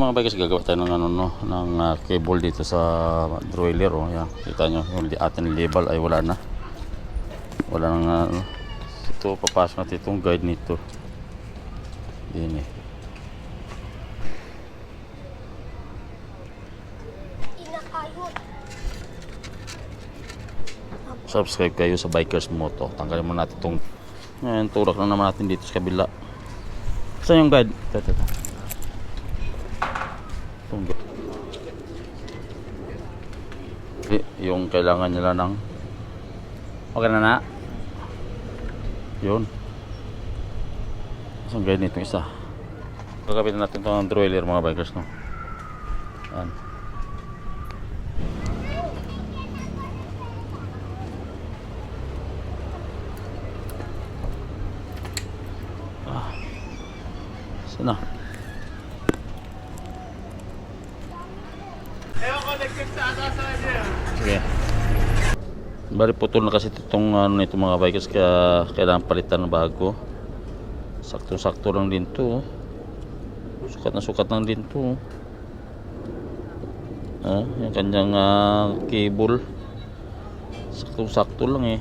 Mga bikers, gagawa tayo ng ano no, ng ah, cable dito sa broiler oh. Yan, kita nyo, yung ating label ay wala na. Wala nang ano. Ito papasok natin itong guide nito. Din eh. Subscribe kayo sa Bikers Moto. Tanggalin mo natin itong Ngayon, turak na naman natin dito sa kabila. Saan yung guide? Ito, ito, ito. Eh, Yung kailangan nila ng Okay na na? Yun. Saan guide nito isa? Gagapitan natin itong broiler mga bikers no. Yan. Saan na? Sige. Bali putol na kasi itong ano nito mga bikers kaya kailangan palitan ng bago. Sakto-sakto lang din to. oh. Sukat na sukat lang din to. oh. Ah, yung kanyang ah, cable. Sakto-sakto lang eh.